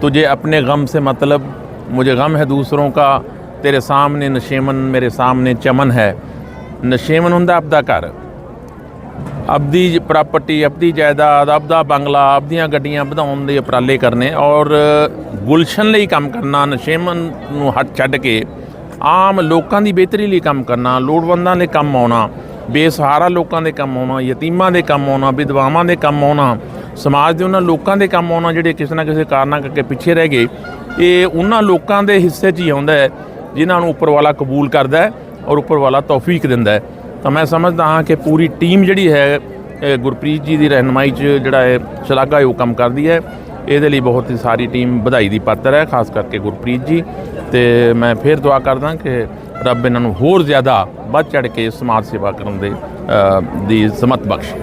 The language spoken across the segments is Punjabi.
तुझे अपने गम से मतलब मुझे गम है दूसरों का तेरे सामने नशेमन मेरे सामने चमन है ਨਸ਼ੇਮਨ ਹੁੰਦਾ ਆਪਦਾ ਘਰ ਆਪਦੀ ਪ੍ਰਾਪਰਟੀ ਆਪਦੀ ਜਾਇਦਾਦ ਆਪਦਾ ਬੰਗਲਾ ਆਪਦੀਆਂ ਗੱਡੀਆਂ ਵਧਾਉਣ ਦੇ ਉਪਰਾਲੇ ਕਰਨੇ ਔਰ ਗੁਲਸ਼ਨ ਲਈ ਕੰਮ ਕਰਨਾ ਨਸ਼ੇਮਨ ਨੂੰ ਹੱਥ ਛੱਡ ਕੇ ਆਮ ਲੋਕਾਂ ਦੀ ਬਿਹਤਰੀ ਲਈ ਕੰਮ ਕਰਨਾ ਲੋੜਵੰਦਾਂ ਦੇ ਕੰਮ ਆਉਣਾ ਬੇਸਹਾਰਾ ਲੋਕਾਂ ਦੇ ਕੰਮ ਆਉਣਾ ਯਤੀਮਾਂ ਦੇ ਕੰਮ ਆਉਣਾ ਵਿਧਵਾਵਾਂ ਦੇ ਕੰਮ ਆਉਣਾ ਸਮਾਜ ਦੇ ਉਹਨਾਂ ਲੋਕਾਂ ਦੇ ਕੰਮ ਆਉਣਾ ਜਿਹੜੇ ਕਿਸੇ ਨਾ ਕਿਸੇ ਕਾਰਨਾਂ ਕਰਕੇ ਪਿੱਛੇ ਰਹਿ ਗਏ, ਇਹ ਉਹਨਾਂ ਲੋਕਾਂ ਦੇ ਹਿੱਸੇ 'ਚ ਹੀ ਆਉਂਦਾ ਹੈ, ਜਿਨ੍ਹਾਂ ਨੂੰ ਉੱਪਰ ਵਾਲਾ ਕਬੂਲ ਕਰਦਾ ਹੈ ਔਰ ਉੱਪਰ ਵਾਲਾ ਤੌਫੀਕ ਦਿੰਦਾ ਹੈ। ਤਾਂ ਮੈਂ ਸਮਝਦਾ ਹਾਂ ਕਿ ਪੂਰੀ ਟੀਮ ਜਿਹੜੀ ਹੈ ਗੁਰਪ੍ਰੀਤ ਜੀ ਦੀ ਰਹਿਨਮਾਈ 'ਚ ਜਿਹੜਾ ਹੈ ਸ਼ਲਾਘਾਯੋਗ ਕੰਮ ਕਰਦੀ ਹੈ, ਇਹਦੇ ਲਈ ਬਹੁਤ ਹੀ ਸਾਰੀ ਟੀਮ ਵਧਾਈ ਦੀ ਪਾਤਰ ਹੈ, ਖਾਸ ਕਰਕੇ ਗੁਰਪ੍ਰੀਤ ਜੀ। ਤੇ ਮੈਂ ਫਿਰ ਦੁਆ ਕਰਦਾ ਕਿ ਰੱਬ ਇਹਨਾਂ ਨੂੰ ਹੋਰ ਜ਼ਿਆਦਾ ਵੱਧ ਚੜ ਕੇ ਸਮਾਜ ਸੇਵਾ ਕਰਨ ਦੇ ਦੀ ਸਮਤ ਬਖਸ਼ੇ।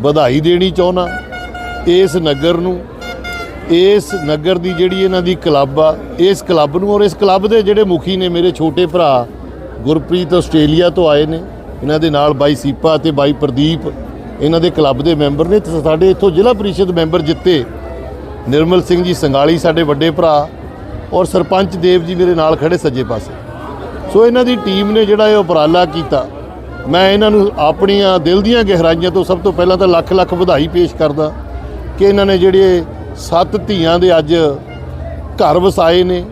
ਵਧਾਈ ਦੇਣੀ ਚਾਹੁੰਦਾ ਇਸ ਨਗਰ ਨੂੰ, ਇਸ ਨਗਰ ਦੀ ਜਿਹੜੀ ਇਹਨਾਂ ਦੀ ਕਲੱਬ ਆ, ਇਸ ਕਲੱਬ ਨੂੰ ਔਰ ਇਸ ਕਲੱਬ ਦੇ ਜਿਹੜੇ ਮੁਖੀ ਨੇ ਮੇਰੇ ਛੋਟੇ ਭਰਾ ਗੁਰਪ੍ਰੀਤ ਆਸਟ੍ਰੇਲੀਆ ਤੋਂ ਆਏ ਨੇ। ਇਹਨਾਂ ਦੇ ਨਾਲ ਬਾਈ ਸੀਪਾ ਤੇ ਬਾਈ ਪ੍ਰਦੀਪ, ਇਹਨਾਂ ਦੇ ਕਲੱਬ ਦੇ ਮੈਂਬਰ ਨੇ। ਤੇ ਸਾਡੇ ਇੱਥੋਂ ਜ਼ਿਲ੍ਹਾ ਪ੍ਰੀਸ਼ਦ ਮੈਂਬਰ ਜਿੱਤੇ ਨਿਰਮਲ ਸਿੰਘ ਜੀ ਸੰਗਾਲੀ, ਸਾਡੇ ਵੱਡੇ ਭਰਾ ਔਰ ਸਰਪੰਚ ਦੇਵ ਜੀ ਮੇਰੇ ਨਾਲ ਖੜੇ ਸੱਜੇ ਪਾਸੇ। ਸੋ ਇਹਨਾਂ ਦੀ ਟੀਮ ਨੇ ਜਿਹੜਾ ਇਹ ਉਪਰਾਲਾ ਕੀਤਾ ਮੈਂ ਇਹਨਾਂ ਨੂੰ ਆਪਣੀਆਂ ਦਿਲ ਦੀਆਂ ਗਹਿਰਾਈਆਂ ਤੋਂ ਸਭ ਤੋਂ ਪਹਿਲਾਂ ਤਾਂ ਲੱਖ ਲੱਖ ਵਧਾਈ ਪੇਸ਼ ਕਰਦਾ ਕਿ ਇਹਨਾਂ ਨੇ ਜਿਹੜੇ ਸੱਤ ਧੀਆਂ ਦੇ ਅੱਜ ਘਰ ਵਸਾਏ ਨੇ,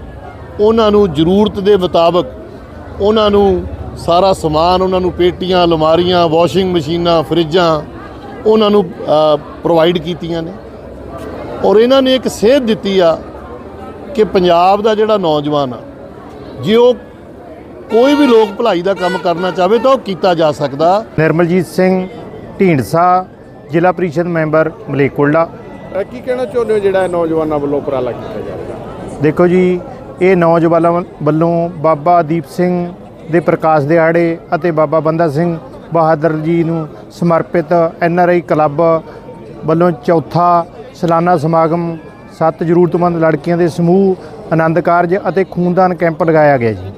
ਉਹਨਾਂ ਨੂੰ ਜ਼ਰੂਰਤ ਦੇ ਮੁਤਾਬਕ ਉਹਨਾਂ ਨੂੰ ਸਾਰਾ ਸਮਾਨ, ਉਹਨਾਂ ਨੂੰ ਪੇਟੀਆਂ, ਅਲਮਾਰੀਆਂ, ਵਾਸ਼ਿੰਗ ਮਸ਼ੀਨਾਂ, ਫਰਿੱਜਾਂ ਉਹਨਾਂ ਨੂੰ ਪ੍ਰੋਵਾਈਡ ਕੀਤੀਆਂ ਨੇ। ਔਰ ਇਹਨਾਂ ਨੇ ਇੱਕ ਸੇਧ ਦਿੱਤੀ ਆ ਕਿ ਪੰਜਾਬ ਦਾ ਜਿਹੜਾ ਨੌਜਵਾਨ ਆ, ਜੇ ਉਹ ਕੋਈ ਵੀ ਲੋਕ ਭਲਾਈ ਦਾ ਕੰਮ ਕਰਨਾ ਚਾਹਵੇ ਤਾਂ ਉਹ ਕੀਤਾ ਜਾ ਸਕਦਾ। ਨਿਰਮਲਜੀਤ ਸਿੰਘ ਢੀਂਡਸਾ ਜ਼ਿਲ੍ਹਾ ਪ੍ਰੀਸ਼ਦ ਮੈਂਬਰ ਮਲੇਕੁਲਡਾ ਅਹ ਕੀ ਕਹਿਣਾ ਚਾਹੁੰਦੇ ਹੋ ਜਿਹੜਾ ਇਹ ਨੌਜਵਾਨਾਂ ਵੱਲੋਂ ਉਪਰਾਲਾ ਕੀਤਾ ਜਾ ਰਿਹਾ? ਦੇਖੋ ਜੀ ਇਹ ਨੌਜਵਾਨਾਂ ਵੱਲੋਂ ਬਾਬਾ ਦੀਪ ਸਿੰਘ ਦੇ ਪ੍ਰਕਾਸ਼ ਦਿਹਾੜੇ ਅਤੇ ਬਾਬਾ ਬੰਦਾ ਸਿੰਘ ਬਹਾਦਰ ਜੀ ਨੂੰ ਸਮਰਪਿਤ ਐਨ ਆਰ ਆਈ ਕਲੱਬ ਵੱਲੋਂ ਚੌਥਾ ਸਾਲਾਨਾ ਸਮਾਗਮ ਸੱਤ ਜ਼ਰੂਰਤਮੰਦ ਲੜਕੀਆਂ ਦੇ ਸਮੂਹ ਆਨੰਦ ਕਾਰਜ ਅਤੇ ਖੂਨਦਾਨ ਕੈਂਪ ਲਗਾਇਆ ਗਿਆ ਜੀ।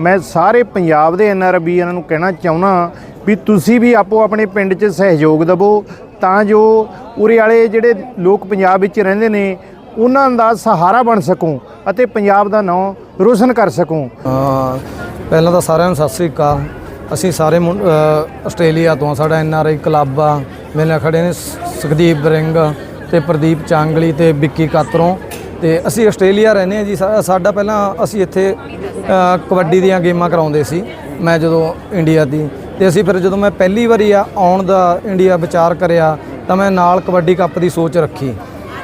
ਮੈਂ ਸਾਰੇ ਪੰਜਾਬ ਦੇ ਐਨ ਆਰ ਬੀਆਂ ਨੂੰ ਕਹਿਣਾ ਚਾਹੁੰਦਾ ਵੀ ਤੁਸੀਂ ਵੀ ਆਪੋ ਆਪਣੇ ਪਿੰਡ 'ਚ ਸਹਿਯੋਗ ਦਿਵੋ, ਤਾਂ ਜੋ ਉਰੇ ਵਾਲੇ ਜਿਹੜੇ ਲੋਕ ਪੰਜਾਬ ਵਿੱਚ ਰਹਿੰਦੇ ਨੇ, ਉਹਨਾਂ ਦਾ ਸਹਾਰਾ ਬਣ ਸਕੂੰ ਅਤੇ ਪੰਜਾਬ ਦਾ ਨਾਂ ਰੋਸ਼ਨ ਕਰ ਸਕੂੰ। ਪਹਿਲਾਂ ਤਾਂ ਸਾਰਿਆਂ ਨੂੰ ਸਤਿ ਸ੍ਰੀ ਅਕਾਲ। ਅਸੀਂ ਸਾਰੇ ਮੁੰ- ਆਸਟ੍ਰੇਲੀਆ ਤੋਂ ਸਾਡਾ ਐਨ ਆਰ ਆਈ ਕਲੱਬ ਆ। ਮੇਰੇ ਨਾਲ ਖੜੇ ਨੇ ਸੁਖਦੀਪ ਬਰਿੰਗ ਤੇ ਪ੍ਰਦੀਪ ਚਾਂਗਲੀ ਤੇ ਵਿੱਕੀ ਕਾਤਰੋਂ। ਤੇ ਅਸੀਂ ਆਸਟ੍ਰੇਲੀਆ ਰਹਿੰਦੇ ਆ ਜੀ। ਸਾਡਾ ਪਹਿਲਾਂ ਅਸੀਂ ਇੱਥੇ ਕਬੱਡੀ ਦੀਆਂ ਗੇਮਾਂ ਕਰਾਉਂਦੇ ਸੀ ਮੈਂ ਜਦੋਂ ਇੰਡੀਆ ਦੀ। ਤੇ ਅਸੀਂ ਫਿਰ ਜਦੋਂ ਮੈਂ ਪਹਿਲੀ ਵਾਰੀ ਆ, ਆਉਣ ਦਾ ਇੰਡੀਆ ਵਿਚਾਰ ਕਰਿਆ, ਤਾਂ ਮੈਂ ਨਾਲ ਕਬੱਡੀ ਕੱਪ ਦੀ ਸੋਚ ਰੱਖੀ।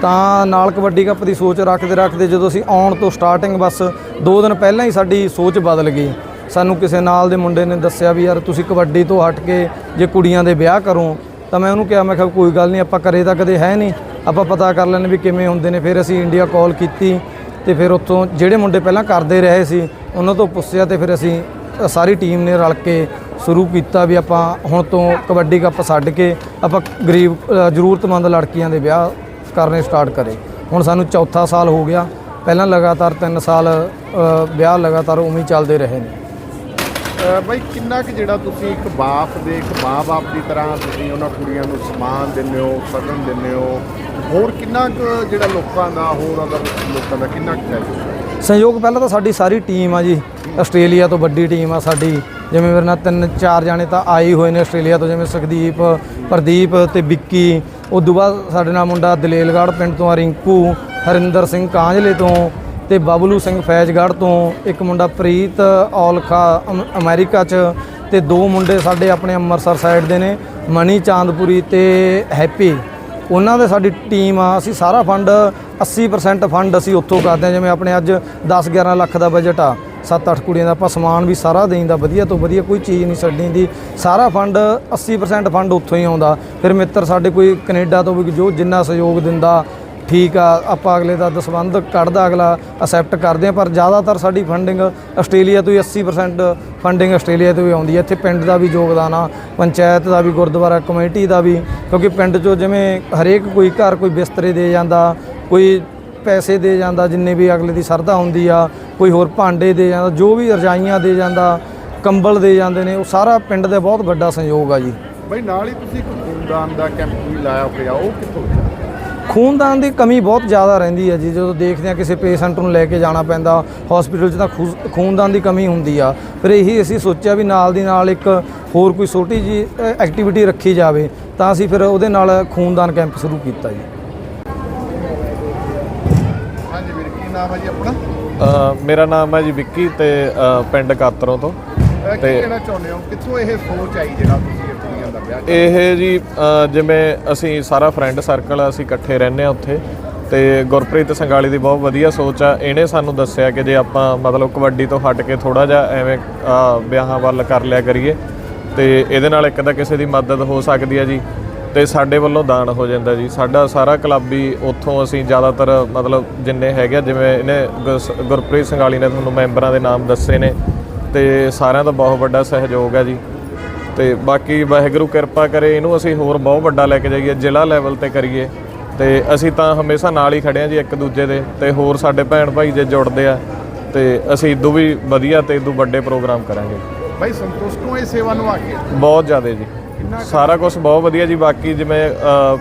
ਤਾਂ ਨਾਲ ਕਬੱਡੀ ਕੱਪ ਦੀ ਸੋਚ ਰੱਖਦੇ ਰੱਖਦੇ ਜਦੋਂ ਅਸੀਂ ਆਉਣ ਤੋਂ ਸਟਾਰਟਿੰਗ ਬਸ 2 ਦਿਨ ਪਹਿਲਾਂ ਹੀ ਸਾਡੀ ਸੋਚ ਬਦਲ ਗਈ। ਸਾਨੂੰ ਕਿਸੇ ਨਾਲ ਦੇ ਮੁੰਡੇ ਨੇ ਦੱਸਿਆ ਵੀ, ਯਾਰ ਤੁਸੀਂ ਕਬੱਡੀ ਤੋਂ ਹਟ ਕੇ ਜੇ ਕੁੜੀਆਂ ਦੇ ਵਿਆਹ ਕਰੋ, ਤਾਂ ਮੈਂ ਉਹਨੂੰ ਕਿਹਾ, ਮੈਂ ਕਿਹਾ, ਕੋਈ ਗੱਲ ਨਹੀਂ, ਆਪਾਂ ਕਰੇ ਤਾਂ ਕਦੇ ਹੈ ਨਹੀਂ। ਆਪਾਂ ਪਤਾ ਕਰ ਲੈਣੇ ਵੀ ਕਿਵੇਂ ਹੁੰਦੇ ਨੇ। ਫਿਰ ਅਸੀਂ ਇੰਡੀਆ ਕਾਲ ਕੀਤੀ। ਤੇ ਫਿਰ ਉੱਥੋਂ ਜਿਹੜੇ ਮੁੰਡੇ ਪਹਿਲਾਂ ਕਰਦੇ ਰਹੇ ਸੀ, ਉਹਨਾਂ ਤੋਂ ਪੁੱਛਿਆ ਤੇ ਫਿਰ ਅਸੀਂ ਸਾਰੀ ਟੀਮ ਨੇ ਰਲ ਕੇ ਸ਼ੁਰੂ ਕੀਤਾ ਵੀ ਆਪਾਂ ਹੁਣ ਤੋਂ ਕਬੱਡੀ ਕੱਪ ਛੱਡ ਕੇ ਆਪਾਂ ਗਰੀਬ ਜ਼ਰੂਰਤਮੰਦ ਲੜਕੀਆਂ ਦੇ ਵਿਆਹ ਕਰਨੇ ਸਟਾਰਟ ਕਰੇ। ਹੁਣ ਸਾਨੂੰ ਚੌਥਾ ਸਾਲ ਹੋ ਗਿਆ, ਪਹਿਲਾਂ ਲਗਾਤਾਰ 3 ਸਾਲ ਵਿਆਹ ਲਗਾਤਾਰ ਉਵੇਂ ਚੱਲਦੇ ਰਹੇ ਨੇ। ਬਈ, ਕਿੰਨਾ ਕੁ ਜਿਹੜਾ ਤੁਸੀਂ ਇੱਕ ਬਾਪ ਦੇ, ਇੱਕ ਮਾਂ-ਬਾਪ ਦੀ ਤਰ੍ਹਾਂ ਤੁਸੀਂ ਉਹਨਾਂ ਕੁੜੀਆਂ ਨੂੰ ਸਮਾਨ ਦਿੰਦੇ ਹੋ, ਸਗਨ ਦਿੰਦੇ ਹੋ? ਹੋਰ ਕਿੰਨਾ ਕੁ ਜਿਹੜਾ ਲੋਕਾਂ ਦਾ, ਹੋਰ ਅਦਰ ਲੋਕਾਂ ਦਾ ਕਿੰਨਾ ਕੁ ਹੈ? ਸਹਿਯੋਗ ਪਹਿਲਾਂ ਤਾਂ ਸਾਡੀ ਸਾਰੀ ਟੀਮ ਆ ਜੀ। ਆਸਟ੍ਰੇਲੀਆ ਤੋਂ ਵੱਡੀ ਟੀਮ ਆ ਸਾਡੀ। ਜਿਵੇਂ ਮੇਰੇ ਨਾਲ ਤਿੰਨ, ਚਾਰ ਜਾਣੇ ਤਾਂ ਆਏ ਹੋਏ ਨੇ ਆਸਟ੍ਰੇਲੀਆ ਤੋਂ, ਜਿਵੇਂ ਸੁਖਦੀਪ, ਪ੍ਰਦੀਪ ਤੇ ਵਿੱਕੀ। ਉਦੋਂ ਬਾਅਦ ਸਾਡੇ ਨਾਲ ਮੁੰਡਾ ਦਲੇਲਗੜ੍ਹ ਪਿੰਡ ਤੋਂ ਆ, ਰਿੰਕੂ, ਹਰਿੰਦਰ ਸਿੰਘ ਕਾਂਝਲੇ ਤੋਂ ਤੇ ਬਬਲੂ ਸਿੰਘ ਫੈਜ਼ਗੜ੍ਹ ਤੋਂ। ਇੱਕ ਮੁੰਡਾ ਪ੍ਰੀਤ ਔਲਖਾ ਅਮ- ਅਮਰੀਕਾ 'ਚ ਤੇ ਦੋ ਮੁੰਡੇ ਸਾਡੇ ਆਪਣੇ ਅੰਮ੍ਰਿਤਸਰ ਸਾਈਡ ਦੇ ਨੇ ਮਣੀ ਚਾਂਦਪੁਰੀ ਤੇ ਹੈਪੀ। ਉਹਨਾਂ ਦੇ ਸਾਡੀ ਟੀਮ ਆ, ਅਸੀਂ ਸਾਰਾ ਫੰਡ 80% ਫੰਡ ਅਸੀਂ ਉੱਥੋਂ ਕਰਦੇ ਹਾਂ, ਜਿਵੇਂ ਆਪਣੇ ਅੱਜ 10 11 ਲੱਖ ਦਾ ਬਜਟ ਆ। 7-8 ਕੁੜੀਆਂ ਦਾ ਆਪਾਂ ਸਮਾਨ ਵੀ ਸਾਰਾ ਦੇਈਦਾ ਵਧੀਆ ਤੋਂ ਵਧੀਆ ਕੋਈ ਚੀਜ਼ ਨਹੀਂ ਛੱਡੀ ਦੀ ਸਾਰਾ ਫੰਡ 80% ਫੰਡ ਉੱਥੋਂ ਹੀ ਆਉਂਦਾ। ਫਿਰ ਮਿੱਤਰ ਸਾਡੇ ਕੋਈ ਕੈਨੇਡਾ ਤੋਂ ਵੀ ਜੋ ਜਿੰਨਾ ਸਹਿਯੋਗ ਦਿੰਦਾ ਠੀਕ ਆ, ਆਪਾਂ ਅਗਲੇ ਦਾ ਦਸਵੰਧ ਕੱਢਦਾ, ਅਗਲਾ ਅਸੈਪਟ ਕਰਦੇ ਆ, ਪਰ ਜ਼ਿਆਦਾਤਰ ਸਾਡੀ ਫੰਡਿੰਗ ਆਸਟ੍ਰੇਲੀਆ ਤੋਂ ਹੀ 80% ਫੰਡਿੰਗ ਆਸਟ੍ਰੇਲੀਆ ਤੋਂ ਹੀ ਆਉਂਦੀ ਹੈ ਇੱਥੇ ਪਿੰਡ ਦਾ ਵੀ ਯੋਗਦਾਨ ਆ, ਪੰਚਾਇਤ ਦਾ ਵੀ, ਗੁਰਦੁਆਰਾ ਕਮੇਟੀ ਦਾ ਵੀ, ਕਿਉਂਕਿ ਪਿੰਡ 'ਚੋਂ ਜਿਵੇਂ ਹਰੇਕ ਕੋਈ ਘਰ ਕੋਈ ਬਿਸਤਰੇ ਦੇ ਜਾਂਦਾ, ਕੋਈ ਪੈਸੇ ਦੇ ਜਾਂਦਾ, ਜਿੰਨੇ ਵੀ ਅਗਲੇ ਦੀ ਸਰਦਾ ਹੁੰਦੀ ਆ, ਕੋਈ ਹੋਰ ਭਾਂਡੇ ਦੇ ਜਾਂਦਾ, ਜੋ ਵੀ ਰਜਾਈਆਂ ਦੇ ਜਾਂਦਾ, ਕੰਬਲ ਦੇ ਜਾਂਦੇ ਨੇ, ਉਹ ਸਾਰਾ ਪਿੰਡ ਦੇ ਬਹੁਤ ਵੱਡਾ ਸਹਿਯੋਗ ਆ ਜੀ। ਬਾਈ ਨਾਲ ਹੀ ਤੁਸੀਂ ਇੱਕ ਖੂਨਦਾਨ ਦਾ ਕੈਂਪ ਵੀ ਲਾਇਆ ਹੋਇਆ, ਉਹ ਕਿੱਥੋਂ ਖੂਨਦਾਨ ਦੀ ਕਮੀ ਬਹੁਤ ਜ਼ਿਆਦਾ ਰਹਿੰਦੀ ਹੈ ਜੀ। ਜਦੋਂ ਦੇਖਦੇ ਹਾਂ ਕਿਸੇ ਪੇਸ਼ੈਂਟ ਨੂੰ ਲੈ ਕੇ ਜਾਣਾ ਪੈਂਦਾ ਹਸਪੀਟਲ 'ਚ ਤਾਂ ਖੂਨਦਾਨ ਦੀ ਕਮੀ ਹੁੰਦੀ ਆ। ਫਿਰ ਇਹੀ ਅਸੀਂ ਸੋਚਿਆ ਵੀ ਨਾਲ ਦੀ ਨਾਲ ਇੱਕ ਹੋਰ ਕੋਈ ਛੋਟੀ ਜੀ ਐਕਟੀਵਿਟੀ ਰੱਖੀ ਜਾਵੇ ਤਾਂ ਅਸੀਂ ਫਿਰ ਉਹਦੇ ਨਾਲ ਖੂਨਦਾਨ ਕੈਂਪ ਸ਼ੁਰੂ ਕੀਤਾ ਜੀ। ਹਾਂਜੀ ਵੀਰ ਕੀ ਨਾਮ ਹੈ ਜੀ ਆਪਣਾ? ਅ, ਮੇਰਾ ਨਾਮ ਹੈ ਜੀ ਵਿੱਕੀ ਤੇ ਅ, ਪਿੰਡ ਕਾਤਰੋਂ ਤੋਂ। ਅਹ ਕੀ ਤੇ- ਕਹਿਣਾ ਚਾਹੁੰਦੇ ਹੋ? ਕਿੱਥੋਂ ਇਹ ਸੋਚ ਆਈ ਜਿਹੜਾ ਤੁਸੀਂ? ਇਹ ਜੀ ਜਿਵੇਂ ਅਸੀਂ ਸਾਰਾ ਫਰੈਂਡ ਸਰਕਲ ਅਸੀਂ ਇਕੱਠੇ ਰਹਿੰਦੇ ਆ ਉੱਥੇ ਤੇ ਗੁਰਪ੍ਰੀਤ ਸੰਗਾਲੀ ਦੀ ਬਹੁਤ ਵਧੀਆ ਸੋਚ ਆ। ਇਹਨੇ ਸਾਨੂੰ ਦੱਸਿਆ ਕਿ ਜੇ ਆਪਾਂ ਮਤਲਬ ਕਬੱਡੀ ਤੋਂ ਹਟ ਕੇ ਥੋੜਾ ਜਿਹਾ ਐਵੇਂ ਵਿਆਹਾਂ ਵੱਲ ਕਰ ਲਿਆ ਕਰੀਏ ਤੇ ਇਹਦੇ ਨਾਲ ਇੱਕ ਤਾਂ ਕਿਸੇ ਦੀ ਮਦਦ ਹੋ ਸਕਦੀ ਹੈ ਜੀ ਤੇ ਸਾਡੇ ਵੱਲੋਂ ਦਾਨ ਹੋ ਜਾਂਦਾ ਜੀ। ਸਾਡਾ ਸਾਰਾ ਕਲੱਬ ਹੀ ਉੱਥੋਂ ਅਸੀਂ ਜ਼ਿਆਦਾਤਰ ਮਤਲਬ ਜਿੰਨੇ ਹੈਗੇ ਆ, ਜਿਵੇਂ ਇਹਨੇ ਗੁਰਸ- ਗੁਰਪ੍ਰੀਤ ਸੰਗਾਲੀ ਨੇ ਤੁਹਾਨੂੰ ਮੈਂਬਰਾਂ ਦੇ ਨਾਮ ਦੱਸੇ ਨੇ ਤੇ ਸਾਰਿਆਂ ਦਾ ਬਹੁਤ ਵੱਡਾ ਸਹਿਯੋਗ ਹੈ ਜੀ। ਤੇ ਬਾਕੀ ਵਾਹਿਗੁਰੂ ਕਿਰਪਾ ਕਰੇ ਇਹਨੂੰ ਅਸੀਂ ਹੋਰ ਬਹੁਤ ਵੱਡਾ ਲੈ ਕੇ ਜਾਈਏ ਜ਼ਿਲ੍ਹਾ ਲੈਵਲ ਤੇ ਕਰੀਏ। ਤੇ ਅਸੀਂ ਤਾਂ ਹਮੇਸ਼ਾ ਨਾਲ ਹੀ ਖੜੇ ਆ ਜੀ ਇੱਕ ਦੂਜੇ ਦੇ ਤੇ ਹੋਰ ਸਾਡੇ ਭੈਣ ਭਾਈ ਜੇ ਜੁੜਦੇ ਆ ਤੇ ਅਸੀਂ ਇਦੋਂ ਵੀ ਵਧੀਆ ਤੇ ਇਦੋਂ ਵੱਡੇ ਪ੍ਰੋਗਰਾਮ ਕਰਾਂਗੇ। ਬਾਈ ਸੰਤੁਸ਼ਟ ਹੋ ਇਹ ਸੇਵਾ ਨੂੰ ਆ ਕੇ? ਬਹੁਤ ਜ਼ਿਆਦਾ ਜੀ। ਸਾਰਾ ਕੁਝ ਬਹੁਤ ਵਧੀਆ ਜੀ ਬਾਕੀ ਜਿਵੇਂ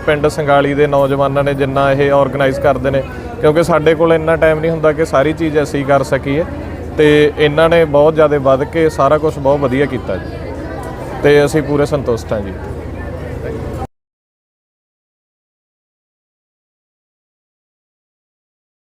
ਪਿੰਡ ਸੰਗਾਲੀ ਦੇ ਨੌਜਵਾਨਾਂ ਨੇ ਜਿੰਨਾ ਇਹ ਆਰਗੇਨਾਈਜ਼ ਕਰਦੇ ਨੇ ਕਿਉਂਕਿ ਸਾਡੇ ਕੋਲ ਇੰਨਾ ਟਾਈਮ ਨਹੀਂ ਹੁੰਦਾ ਕਿ ਸਾਰੀ ਚੀਜ਼ ਅਸੀਂ ਕਰ ਸਕੀਏ ਤੇ ਇਹਨਾਂ ਨੇ ਬਹੁਤ ਜ਼ਿਆਦਾ ਵੱਧ ਕੇ ਸਾਰਾ ਕੁਝ ਬਹੁਤ ਵਧੀਆ ਕੀਤਾ ਜੀ। ਤੇ ਅਸੀਂ ਪੂਰੇ ਸੰਤੁਸ਼ਟ ਹਾਂ ਜੀ।